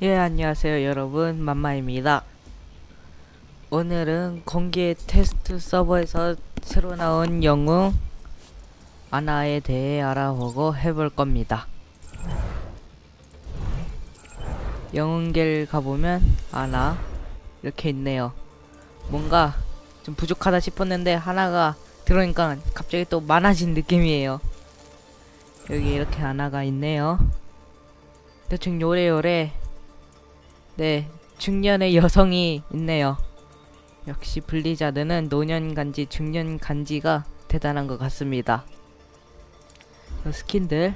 예, 안녕하세요, 여러분. 맘마입니다. 오늘은 공개 테스트 서버에서 새로 나온 영웅 아나에 대해 알아보고 해볼 겁니다. 영웅길 가보면 아나 이렇게 있네요. 뭔가 좀 부족하다 싶었는데 하나가 들어오니까 갑자기 또 많아진 느낌이에요. 여기 이렇게 아나가 있네요. 대충 요래요래 네, 중년의 여성이 있네요. 역시 블리자드는 노년 간지, 중년 간지가 대단한 것 같습니다. 그 스킨들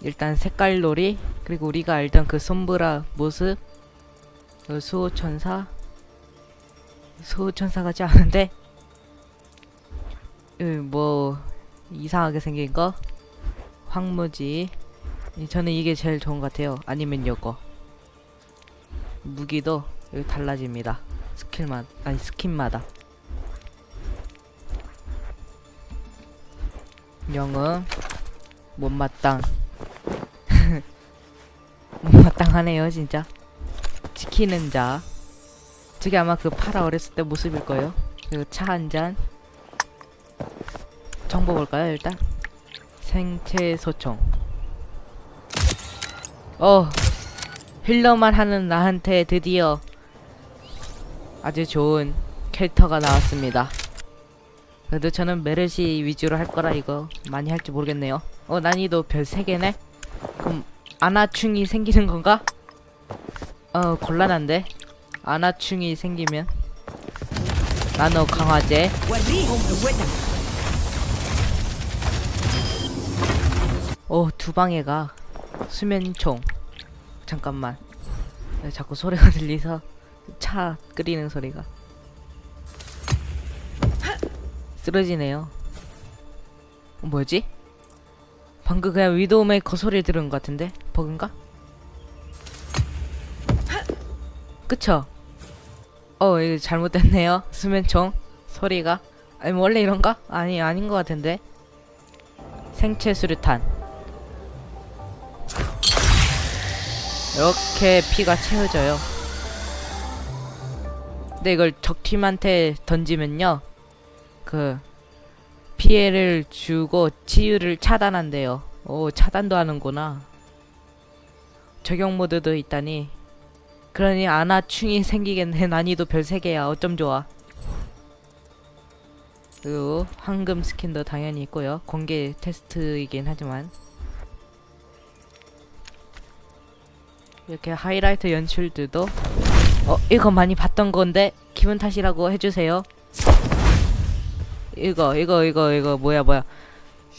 일단 색깔 놀이 그리고 우리가 알던 그 솜브라 모습 그 수호천사 수호천사 같지 않은데? 으, 뭐 이상하게 생긴 거? 황무지. 저는 이게 제일 좋은 것 같아요. 아니면 요거 무기도 여기 달라집니다. 스킬만 아니 스킨마다. 영웅 못마땅 못마땅하네요 진짜. 지키는 자. 저게 아마 그 파라 어렸을 때 모습일 거예요. 그리고 차 한 잔. 정보 볼까요 일단? 생체 소총. 어 힐러만 하는 나한테 드디어 아주 좋은 캐릭터가 나왔습니다. 그래도 저는 메르시 위주로 할 거라 이거 많이 할지 모르겠네요. 어 난이도 별 3개네? 그럼 아나충이 생기는 건가? 어 곤란한데 아나충이 생기면 나노 강화제 오 두방에가 수면총 잠깐만 왜 자꾸 소리가 들리서 차 끓이는 소리가 쓰러지네요 어, 뭐지? 방금 그냥 위도우 메이커 소리 들은 것 같은데? 버그인가? 그쵸? 어 이거 잘못됐네요 수면총 소리가 아니 뭐 원래 이런가? 아니 아닌 것 같은데 생체 수류탄 이렇게 피가 채워져요. 근데 이걸 적팀한테 던지면요. 그 피해를 주고 치유를 차단한대요. 오, 차단도 하는구나. 적용 모드도 있다니. 그러니 아나충이 생기겠네. 난이도 별 3개야. 어쩜 좋아. 그리고 황금 스킨도 당연히 있고요. 공개 테스트이긴 하지만 이렇게 하이라이트 연출들도. 어 이거 많이 봤던 건데 기분 탓이라고 해주세요. 이거 이거 이거 이거 뭐야 뭐야.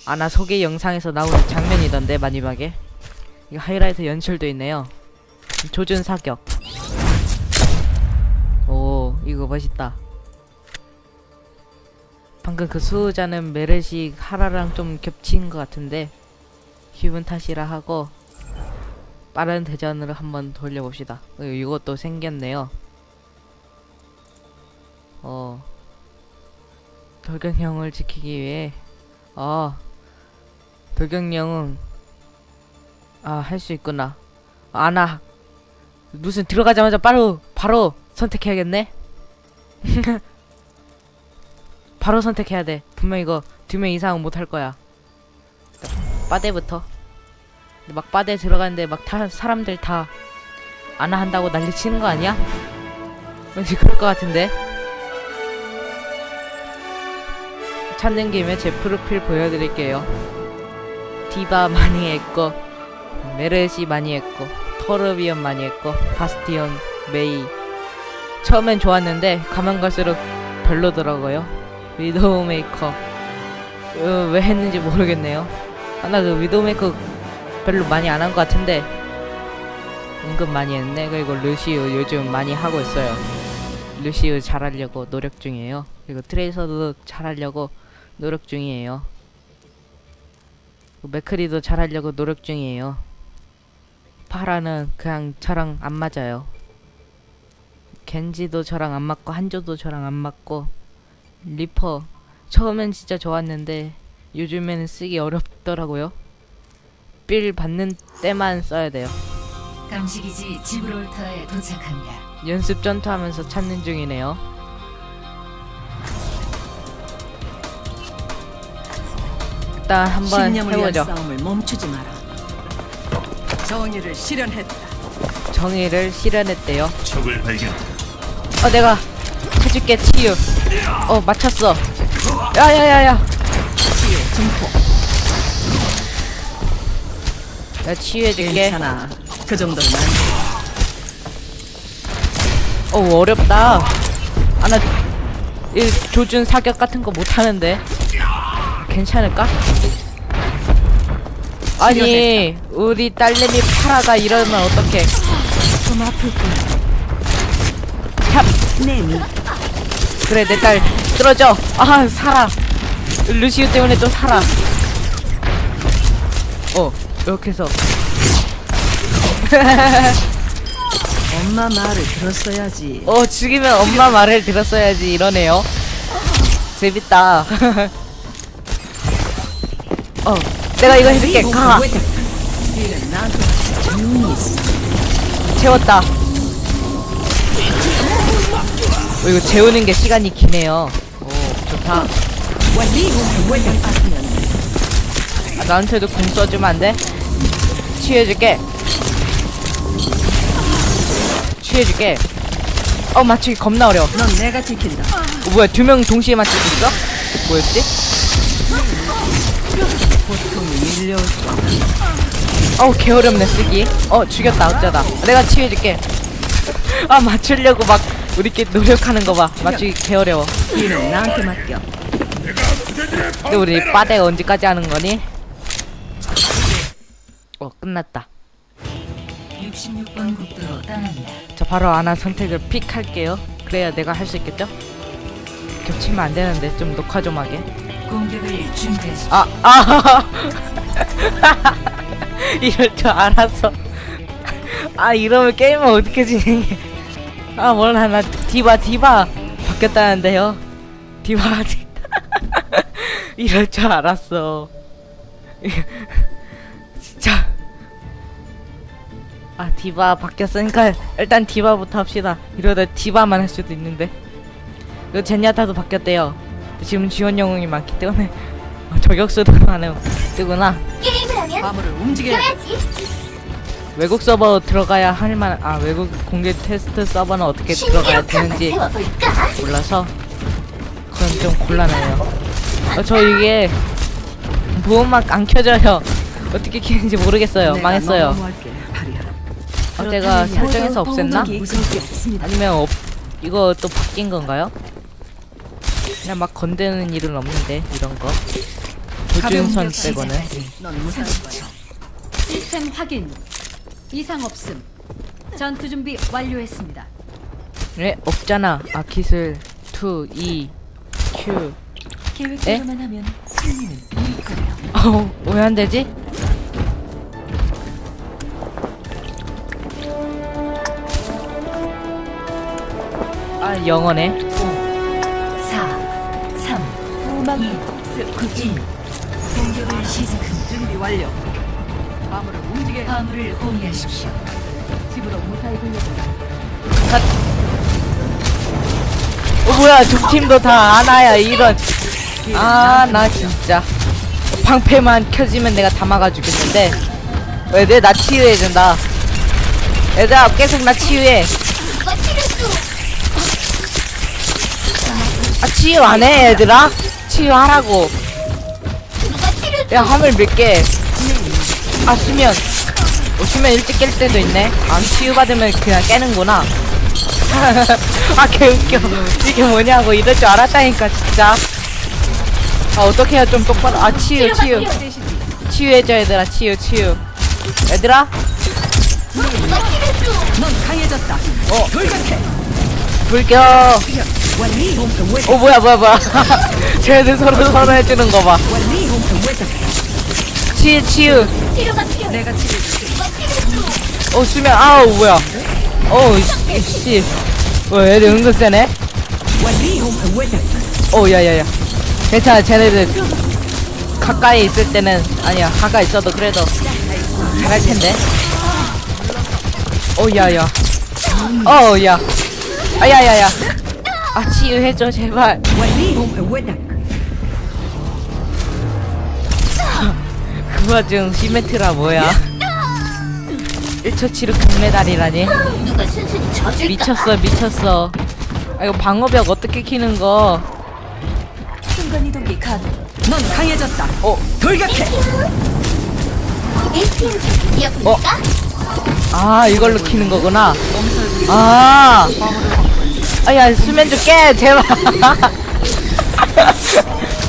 아나 소개 영상에서 나오는 장면이던데 마지막에. 이거 하이라이트 연출도 있네요. 조준 사격. 오 이거 멋있다. 방금 그 수호자는 메르시 하라랑 좀 겹친 것 같은데 기분 탓이라 하고 빠른 대전으로 한번 돌려봅시다. 어, 이것도 생겼네요. 어. 돌격형을 지키기 위해 아 돌격령은 아 할 수 있구나. 아나 무슨 들어가자마자 바로 바로 선택해야겠네. 바로 선택해야 돼. 분명 이거 두 명 이상은 못할 거야. 빠데부터. 막 바다에 들어가는데 막 다, 사람들 다 안아 한다고 난리 치는 거 아니야? 왠지 그럴 것 같은데? 찾는 김에 제 프로필 보여드릴게요. 디바 많이 했고 메르시 많이 했고 토르비언 많이 했고 바스티온 메이. 처음엔 좋았는데 가면 갈수록 별로더라고요. 위도우 메이커. 어, 왜 했는지 모르겠네요. 아나 그 위도우 메이커 별로 많이 안 한 것 같은데 은근 많이 했네. 그리고 루시우 요즘 많이 하고 있어요. 루시우 잘하려고 노력 중이에요. 그리고 트레이서도 잘하려고 노력 중이에요. 맥크리도 잘하려고 노력 중이에요. 파라는 그냥 저랑 안 맞아요. 겐지도 저랑 안 맞고 한조도 저랑 안 맞고 리퍼 처음엔 진짜 좋았는데 요즘에는 쓰기 어렵더라고요 빌 받는 때만 써야 돼요. 감시기지 지브롤터에 도착합니다. 연습 전투하면서 찾는 중이네요. 일단 한번 신념을 위한 해보죠. 싸움을 멈추지 마라. 정의를 실현했다. 정의를 실현했대요. 적을 발견. 어 내가 해줄게 치유. 어 맞췄어. 야야야야. 치유 증폭. 나 치유해줄게. 괜찮아. 그 정도는 안 돼. 어 어렵다. 아나 이 조준 사격 같은 거 못하는데 괜찮을까? 아니 우리 딸내미 파라가 이러면 어떡해? 좀 아플 거야. 샵 내미. 그래 내딸 쓰러져. 아 살아. 루시우 때문에 또 살아. 어 이렇게 해서 엄마 말을 들었어야지. 어 죽이면 엄마 말을 들었어야지 이러네요. 재밌다. 어 내가 이거 해줄게. 가 나한테 있어. 채웠다. 어, 이거 재우는 게 시간이 기네요. 오 좋다. 아, 나한테도 궁 써주면 안 돼? 치유해줄게. 치유해줄게. 어 맞추기 겁나 어려워. 넌 내가 지킨다. 어, 뭐야 두 명 동시에 맞출 수 있어? 뭐였지? 밀려올. 어우 개어렵네 쓰기 어 죽였다 어쩌다 내가 치유해줄게 아 맞추려고 막 우리끼리 노력하는 거봐 맞추기 개어려워 일은 나한테 맡겨. 근데 우리 빠데가 언제까지 하는 거니? 어 끝났다 66번 국도로 떠납니다. 자 바로 아나 선택을 픽 할게요 그래야 내가 할 수 있겠죠? 겹치면 안 되는데 좀 녹화 좀 하게 공격을 준비하십시오. 아, 아. 이럴 줄 알았어. 아, 이러면 게임은 어떻게 진행해. 아, 몰라. 나 디바, 디바 바뀌었다는데요. 디바. 이럴 줄 알았어. 아, 디바 바뀌었으니까 일단 디바부터 합시다. 이러다 디바만 할 수도 있는데. 이거 제냐타도 바뀌었대요. 지금 지원 영웅이 많기 때문에 어, 저격수도 많은 뜨구나. 게임을 하면 화물을 움직여. 이겨야지. 외국 서버 들어가야 할 만한 아 외국 공개 테스트 서버는 어떻게 들어가야 되는지? 몰라서 그건 좀 곤란해요. 어, 저 이게 보호막 안 켜져요. 어떻게 키는지 모르겠어요. 망했어요. 어, 제가 설정에서 없앴나? 아니면 없, 이거 또 바뀐 건가요? 그냥 막 건드는 일은 없는데 이런 거 조준선 빼고는. 시스템 확인. 이상 없음. 전투 준비 완료했습니다. 네 없잖아. 아 기술 2 2 Q 계획대로만 하면 승리는 우리 거예요. 어우 왜안 되지? 아 영어네 4, 3, 2, 1. 공격을 시작합니다. 준비 완료. 화물을 움직여. 화물을 호위하십시오. 집으로 무사히 돌려보내. 어 뭐야 두 팀도 다 아나야 이런 아 나 진짜 방패만 켜지면 내가 다 막아 주겠는데 왜내 나 치유해준다 얘들아 계속 나 치유해 누가 치료수? 아 치유 안해 얘들아? 치유하라고? 야 화물 몇개아 수면. 어, 수면 일찍 깰 때도 있네. 안 치유받으면 그냥 깨는구나. 아 개웃겨. 이게 뭐냐고. 이럴 줄 알았다니까 진짜. 아 어떻게 해야 좀 똑바로. 아 치유 치유 치유해줘 얘들아. 치유 치유. 얘들아? 넌 강해졌다. 어. 돌격해. 왜? 어 뭐야 뭐야 뭐야 쟤들 서로 서로 해주는 거봐? 치유 치유? 어 수면 아우 뭐야 씨뭐 얘들 은근 세네? 오 야야야 괜찮아 쟤네들 가까이 있을 때는 아니야 가까이 있어도 그래도 갈 텐데 어, 야야. 어, 야. 아, 야야야. 아 치유해줘 제발. 그 와중 시멘트라 뭐야? 1초 치루 금메달이라니? 미쳤어 미쳤어. 아 이거 방어벽 어떻게 키는 거? 순간이동기 카드 넌 강해졌다 어? 돌격해 어? 아 이걸로 키는 거구나. 아. 아, 야, 수면 좀 깨, 제발.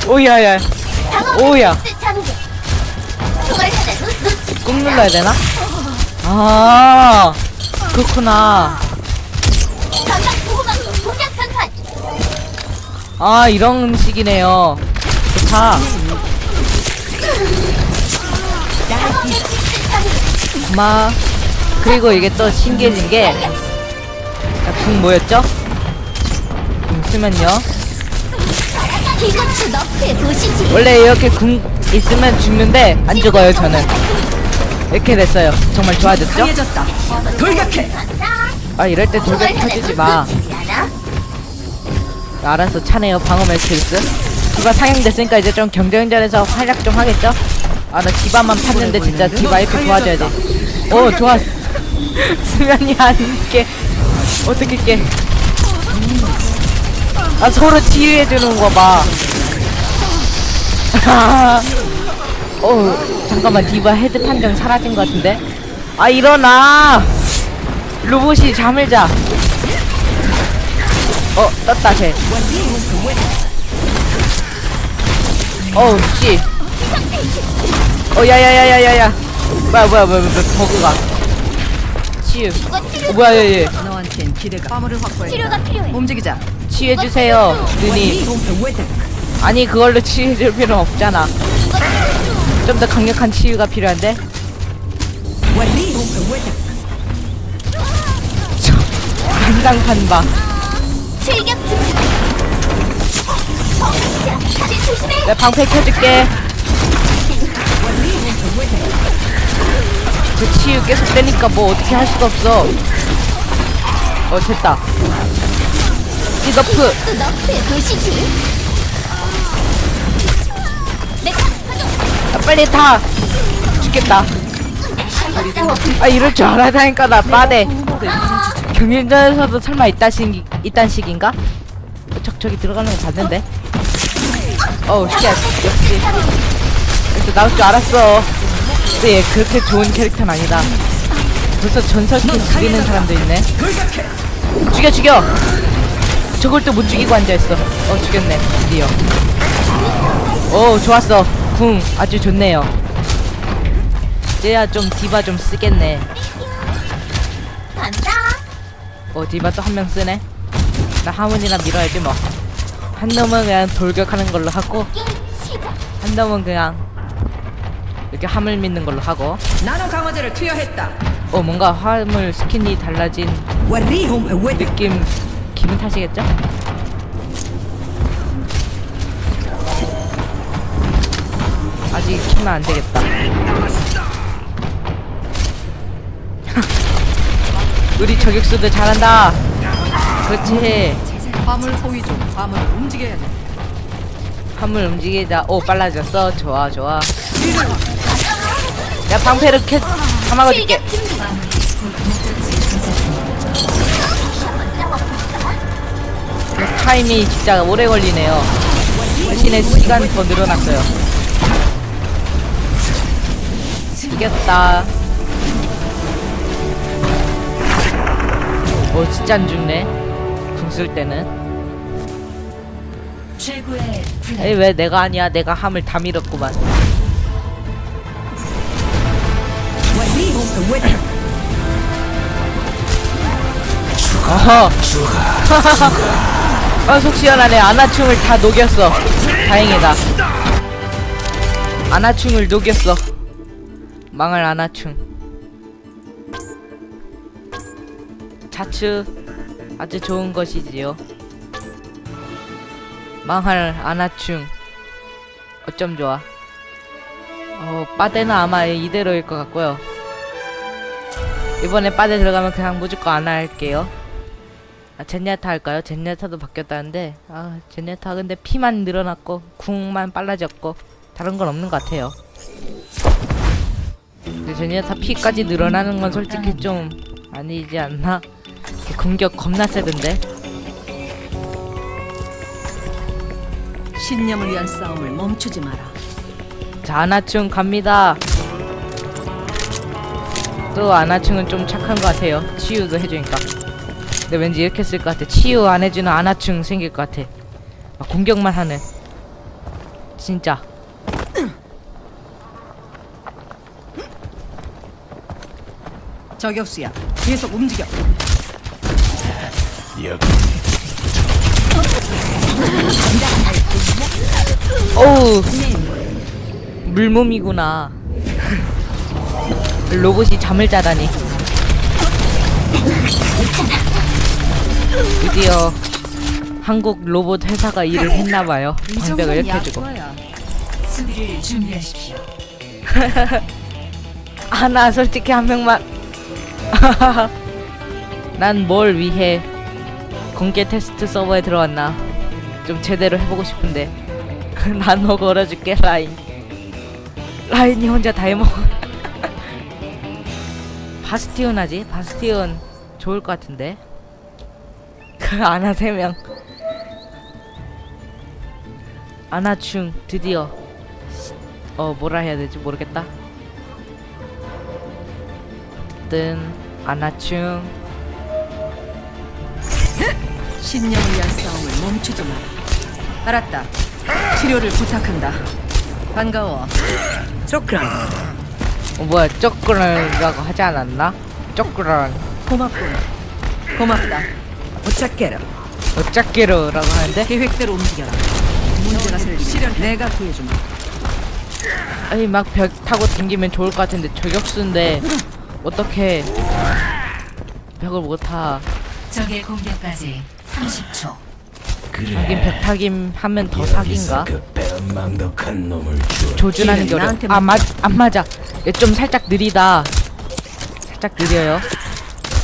오야야. 오야. 꾹 눌러야 되나? 아, 그렇구나. 아, 이런 식이네요. 좋다. 고마. 그리고 이게 또 신기해진 게, 궁 뭐였죠? 보시지. 원래 이렇게 궁 있으면 죽는데, 안 죽어요, 저는. 이렇게 됐어요. 정말 좋아졌죠? 강해졌다 돌격해 아, 이럴 때 돌격 켜주지 마. 알아서 차네요 방어 매트릭스 디바 상향됐으니까 이제 좀 경쟁전에서 활약 좀 하겠죠? 아 나 디바만 팠는데 진짜 디바 이렇게 도와줘야 돼 오 좋아 수면이 안 깨 어떻게 깨? 아 서로 치유해주는 거 봐 어 잠깐만 디바 헤드 판정 사라진 것 같은데 아 일어나 로봇이 잠을 자 어, 떴다, 쟤. 어우, 씨. 어, 야야야야야야. 뭐야, 뭐야, 뭐야, 뭐야, 버그가. 치유. 어, 뭐야, 얘, 얘. 긴 기대가 화물을 확보해. 치료가 필요해. 움직이자. 치유해 주세요 누님. 아니, 그걸로 치유해줄 필요는 없잖아. 좀 더 강력한 치유가 필요한데? 완리 몸의 외곽. 감상판 봐. 실격 증진. 자, 이제 조심해. 내 방패 켜줄게. 그 치유 계속 되니까 뭐 어떻게 할 수가 없어. 어, 됐다. 보시지. 내가 가져. 아, 빨리 타! 죽겠다. 아, 이럴 줄 알아다니까, 나 빠네. 경연전에서도 설마 이딴 식, 이딴 식인가? 어, 저, 저기 들어가는 거 봤는데? 어우, 쉣. 역시. 나올 줄 알았어. 근데 얘 그렇게 좋은 캐릭터는 아니다. 벌써 전설캐 죽이는 사람도 있네. 죽여, 죽여! 저걸 또 못 죽이고 앉아있어. 어, 죽였네. 드디어. 오, 좋았어. 궁, 아주 좋네요. 이제야 좀 디바 좀 쓰겠네. 어 디바 또 한 명 쓰네 나 하문이나 밀어야지 뭐한 놈은 그냥 돌격하는 걸로 하고. 한 놈은 그냥 이렇게 함을 믿는 걸로 하고 나노 강화제를 투여했다 어 뭔가 화물 스킨이 달라진 느낌 기분 탓이겠죠? 아직 키면 안 되겠다. 우리 저격수들 잘한다. 그렇지. 화물 포위 좀. 화물 움직여야 돼. 화물 움직이자. 오 빨라졌어. 좋아 좋아. 야 방패를 켰. 준비. 타임이 진짜 오래 걸리네요. 대신에 시간 더 늘어났어요. 이겼다. 오 진짜 안 죽네. 궁 쓸 때는. 에이 왜 내가 아니야? 내가 함을 다 밀었구만 어허 아 속 시원하네. 아나충을 다 녹였어. 다행이다. 아나충을 녹였어. 망할 아나충. 자츠 아주 좋은 것이지요. 망할 아나충. 어쩜 좋아? 어 빠데는 아마 이대로일 것 같고요 이번에 빠져 들어가면 그냥 무조건 안 할게요. 아, 젠야타 할까요? 젠야타도 바뀌었다는데 아 젠야타 근데 피만 늘어났고 궁만 빨라졌고 다른 건 없는 것 같아요. 근데 젠야타 피까지 늘어나는 건 솔직히 좀 아니지 않나? 공격 겁나 세던데. 신념을 위한 싸움을 멈추지 마라. 자 아나충 갑니다. 또 아나충은 좀 착한 것 같아요. 치유도 해주니까. 근데 왠지 이렇게 쓸 것 같아. 치유 안 해주는 아나충 생길 것 같아. 막 공격만 하는. 진짜. 저격수야. 계속 움직여. 어우 물몸이구나. 로봇이 잠을 자다니. 드디어 한국 로봇 회사가 일을 했나봐요. 방벽을 이렇게 해주고. 수비를 준비하십시오. 아, 나 솔직히 한 명만. 난 뭘 위해 공개 테스트 서버에 들어왔나. 좀 제대로 해보고 싶은데. 나너 걸어줄게, 라인. 라인이 혼자 다 해먹어. 바스티온 하지? 바스티온 좋을 것 같은데. 그 아나 세 명. 아나충 드디어 어 뭐라 해야 되지 모르겠다. 어쨌든 아나충 신념을 위한 싸움을 멈추지 마라. 알았다. 치료를 부탁한다. 반가워. 조크란. 어, 뭐야 쪼끄라고 하지 않았나? 쪼끄라 고맙군. 고맙다. 부탁해라. 어짝기로라고 하는데 계획대로 움직여라. 문제가 생기 실현 내가 구해주마. 아니 막 벽 타고 댕기면 좋을 것 같은데 저격수인데 어떻게 벽을 못 타? 적의 공격까지 30초. 하긴 벽 타긴 하면 더 사기인가? 그 빼망덕한 놈을 줘. 조준하는 게 어려. 나한테 아 맞 안 맞아. 얘 좀 살짝 느리다. 살짝 느려요.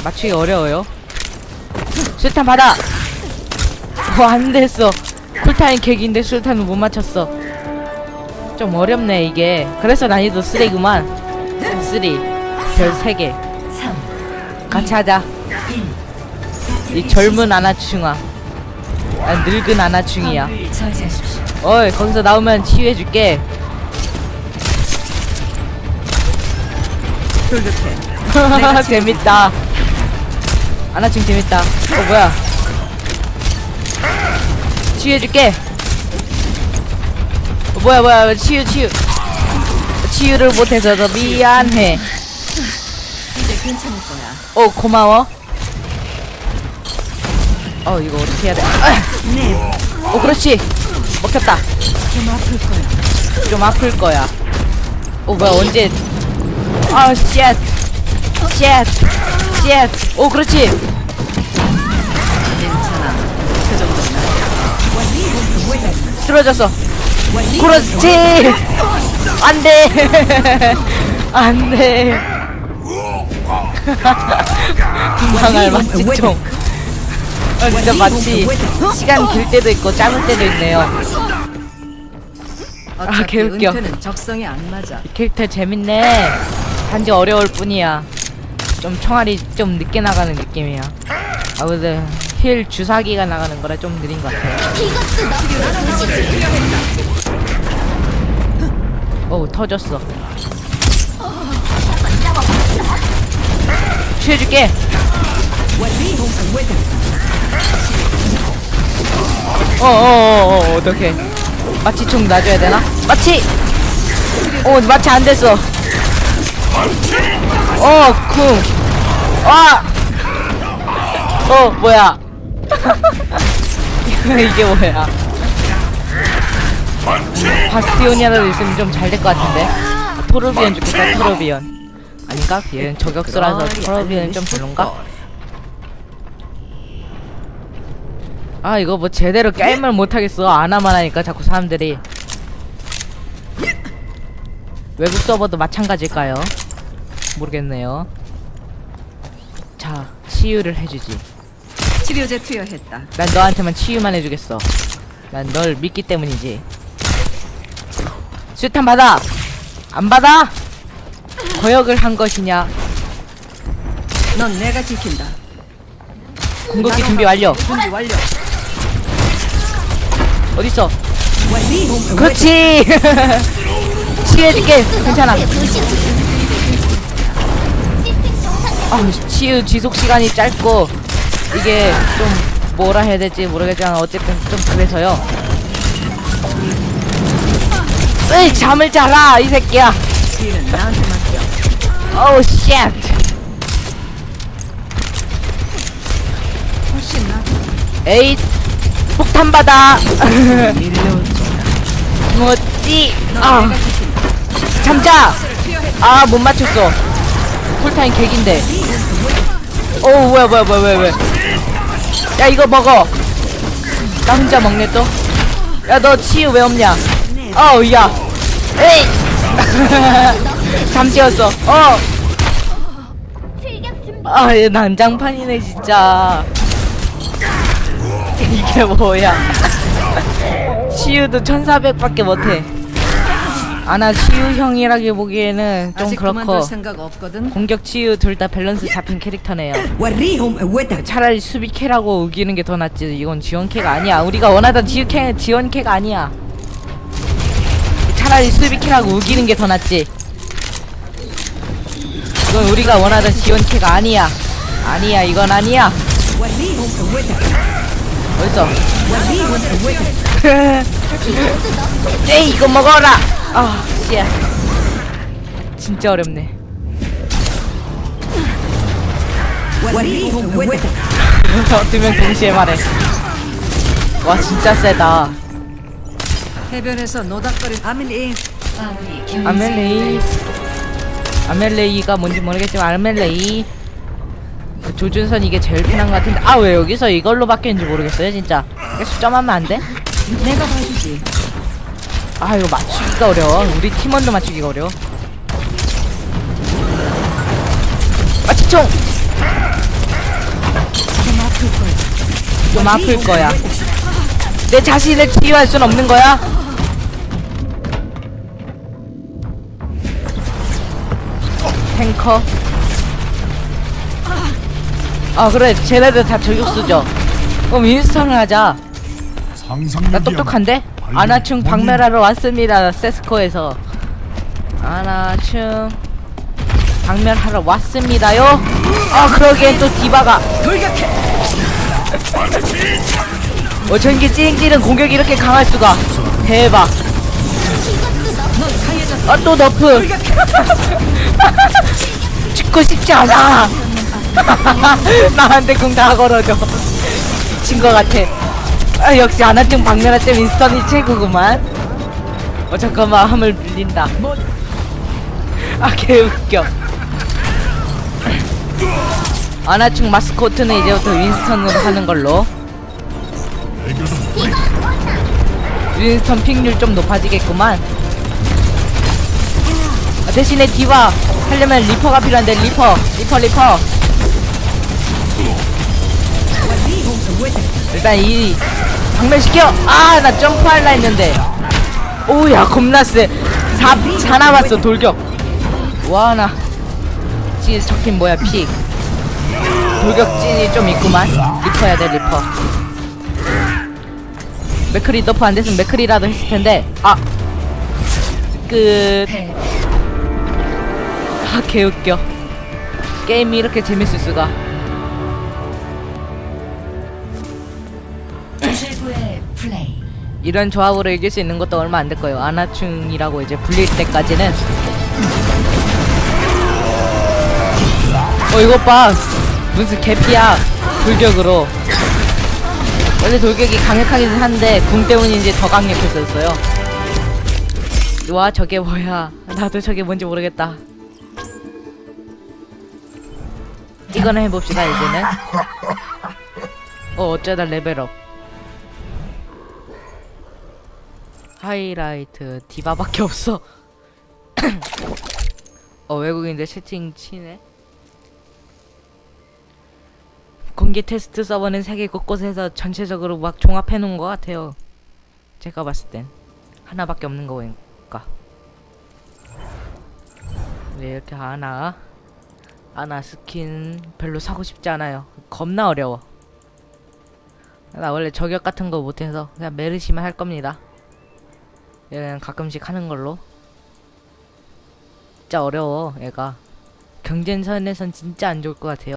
맞추기 어려워요. 술탄 받아. 어 안 됐어. 쿨타임 객인데 술탄은 못 맞췄어. 좀 어렵네 이게. 그래서 난이도 3구만. 3. 별 3개. 3, 같이 하자. 1. 이 젊은 아나충아. 난 늙은 아나충이야. 저지하십시오. 어이 거기서 나오면 치유해줄게. 돌격해. 재밌다. 아나충 재밌다. 어 뭐야? 치유해줄게. 어, 뭐야 뭐야 치유 치유. 치유를 못해서 너 미안해. 이제 괜찮을 거야. 어 고마워. 어 이거 어떻게 해야 돼? 아! 어 그렇지. 먹혔다. 좀 아플 거야. 좀 아플 거야. 어 뭐야 언제? 아 쉣. 쉣. 쉣. 오 그렇지. 괜찮아. 그 정도는 쓰러졌어. 그렇지. 안돼. 안돼. 금방알 맛집총. 아 진짜 마치 시간 길 때도 있고 짧을 때도 있네요. 어차피 개웃겨. 은퇴는 적성에 안 맞아. 이 캐릭터 재밌네. 단지 어려울 뿐이야. 좀 총알이 좀 늦게 나가는 느낌이야. 아 근데 힐 주사기가 나가는 거라 좀 느린 것 같아요. 이것도. 어우 터졌어. 취해줄게. 어어어 어 어떡해. 마치 총 놔줘야 되나? 마치. 어 마치 안 됐어. 어 쿵. 와. 어 뭐야? 이게 뭐야? 바스티온이라도 있으면 좀 잘 될 것 같은데 토르비언 좋겠다 토르비언 아닌가? 얘는 저격수라서 토르비언은 좀 별론가? 아 이거 뭐 제대로 게임을 못하겠어. 안하만 하니까 자꾸 사람들이. 외국 서버도 마찬가지일까요? 모르겠네요. 자 치유를 해주지. 치료제 투여했다. 난 너한테만 치유만 해주겠어. 난 널 믿기 때문이지. 수탄 받아! 안 받아! 거역을 한 것이냐? 넌 내가 지킨다. 궁극기 준비 완료. 준비 완료. 어딨어. 그렇지 치유해줄게 괜찮아 아 치유 지속 시간이 짧고 이게 좀 뭐라 해야 될지 모르겠지만 어쨌든 좀 그래서요 으이 잠을 자라 이 새끼야. 어우 쉣 훨씬 나. 에잇 폭탄 받아 뭐지? 넌 아. 잠자. 아 못 맞췄어. 쿨타임 객인데. 오 뭐야 뭐야 뭐야 뭐야 뭐야. 야 이거 먹어. 나 혼자 먹네 또 야 너 치유 왜 없냐? 어우 야. 에이. 잠시였어. 어. 아, 얘 난장판이네 진짜. 이게 뭐야? 치유도 1400밖에 못해. 아나 치유 형이라기 보기에는 좀 아직 그렇고 생각 없거든. 공격 치유 둘 다 밸런스 잡힌 캐릭터네요. 차라리 수비 캐라고 우기는 게 더 낫지. 이건 지원 캐가 아니야. 우리가 원하던 지원캐 지원 캐가 아니야. 차라리 수비 캐라고 우기는 게 더 낫지. 이건 우리가 원하던 지원 캐가 아니야. 아니야, 이건 아니야. 어딨어? 에이, 이거 먹어라! 아, 씨. 진짜 어렵네. 완리홈 왜다. 두명 동시에 말해. 와, 진짜 세다. 해변에서 노닥거린 아밀리. 아멜레이. 아멜레이가 뭔지 모르겠지만 아멜레이. 그 조준선 이게 제일 편한 것 같은데. 아 왜 여기서 이걸로 바뀌었는지 모르겠어요 진짜. 이게 수점하면 안 돼? 내가 봐주지. 아 이거 맞추기가 어려워. 우리 팀원도 맞추기가 어려워. 맞추총! 좀 아플 거야. 내 자신을 치유할 순 없는 거야? 탱커 아 그래. 쟤네들 다 저격수죠. 그럼 윈스턴을 하자. 나 똑똑한데? 아나충 박멸하러 왔습니다 세스코에서. 아나충 박멸하러 왔습니다요. 아 그러기엔 또 디바가. 돌격해. 어전기 찌링찌링 공격이 이렇게 강할 수가. 대박. 아 또 너프. 죽고 싶지 않아 나한테 궁 다 걸어줘. 미친 것 같아. 아 역시 아나충 박멸할 때 윈스턴이 최고구만. 어 잠깐만 함을 밀린다. 아 개웃겨. 아나충 마스코트는 이제부터 윈스턴으로 하는 걸로. 윈스턴 픽률 좀 높아지겠구만. 아, 대신에 디바 하려면 리퍼가 필요한데 리퍼 리퍼 리퍼 일단 이 박멸시켜. 아 나 점프할라 했는데. 오야 겁나 세 4, 4 남았어 돌격. 와 나. 지금 적힌 뭐야 픽. 돌격진이 좀 있구만. 리퍼야 돼 리퍼. 맥크리 너프 안 됐으면 맥크리라도 했을 텐데. 아. 끝. 패아 개웃겨. 게임이 이렇게 재밌을 수가 이 이런 조합으로 이길 수 있는 것도 얼마 안 될 거예요. 아나충이라고 이제 불릴 때까지는. 어 이것 봐. 무슨 개피야. 돌격으로. 원래 돌격이 강력하긴 한데 궁 때문인지 더 강력해졌어요. 와 저게 뭐야. 나도 저게 뭔지 모르겠다. 이거나 해봅시다 이제는. 어 어쩌다 레벨업 하이라이트 디바밖에 없어 어 외국인들 채팅 치네 공개 테스트 서버는 세계 곳곳에서 전체적으로 막 종합해 놓은 것 같아요. 제가 봤을 땐 하나밖에 없는 거니까. 네 이렇게 하나 아나 스킨 별로 사고 싶지 않아요. 겁나 어려워. 나 원래 저격 같은 거 못해서 그냥 메르시만 할 겁니다. 그냥 가끔씩 하는 걸로. 진짜 어려워 얘가. 경쟁선에선 진짜 안 좋을 것 같아요.